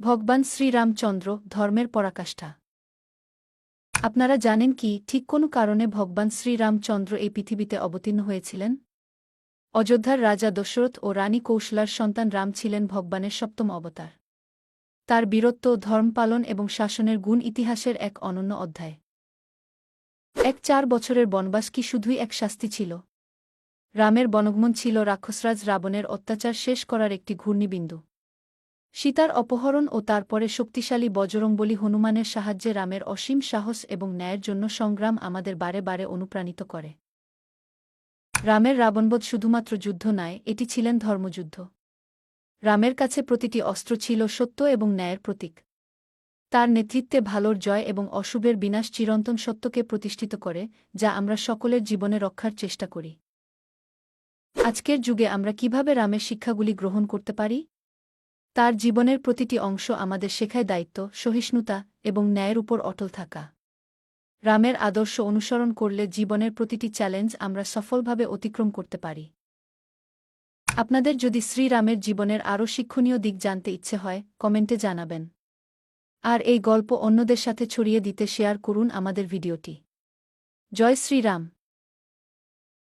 ভগবান শ্রীরামচন্দ্র ধর্মের পরাকাষ্ঠা। আপনারা জানেন কি, ঠিক কোনো কারণে ভগবান শ্রীরামচন্দ্র এই পৃথিবীতে অবতীর্ণ হয়েছিলেন? অযোধ্যার রাজা দশরথ ও রানী কৌশলার সন্তান রাম ছিলেন ভগবানের সপ্তম অবতার। তার বীরত্ব ধর্মপালন এবং শাসনের গুণ ইতিহাসের এক অনন্য অধ্যায়। এক চার বছরের বনবাস কি শুধুই এক শাস্তি ছিল? রামের বনগমন ছিল রাক্ষসরাজ রাবণের অত্যাচার শেষ করার একটি ঘূর্ণিবিন্দু। সীতার অপহরণ ও তারপরে শক্তিশালী বজরংবলী হনুমানের সাহায্যে রামের অসীম সাহস এবং ন্যায়ের জন্য সংগ্রাম আমাদের বারে বারে অনুপ্রাণিত করে। রামের রাবণবোধ শুধুমাত্র যুদ্ধ নয়, এটি ছিলেন ধর্মযুদ্ধ। রামের কাছে প্রতিটি অস্ত্র ছিল সত্য এবং ন্যায়ের প্রতীক। তার নেতৃত্বে ভালোর জয় এবং অশুভের বিনাশ চিরন্তন সত্যকে প্রতিষ্ঠিত করে, যা আমরা সকলের জীবনে রক্ষার চেষ্টা করি। আজকের যুগে আমরা কীভাবে রামের শিক্ষাগুলি গ্রহণ করতে পারি? তার জীবনের প্রতিটি অংশ আমাদের শেখায় দায়িত্ব, সহিষ্ণুতা এবং ন্যায়ের উপর অটল থাকা। রামের আদর্শ অনুসরণ করলে জীবনের প্রতিটি চ্যালেঞ্জ আমরা সফলভাবে অতিক্রম করতে পারি। আপনাদের যদি শ্রীরামের জীবনের আরও শিক্ষণীয় দিক জানতে ইচ্ছে হয়, কমেন্টে জানাবেন। আর এই গল্প অন্যদের সাথে ছড়িয়ে দিতে শেয়ার করুন আমাদের ভিডিওটি। জয় শ্রীরাম।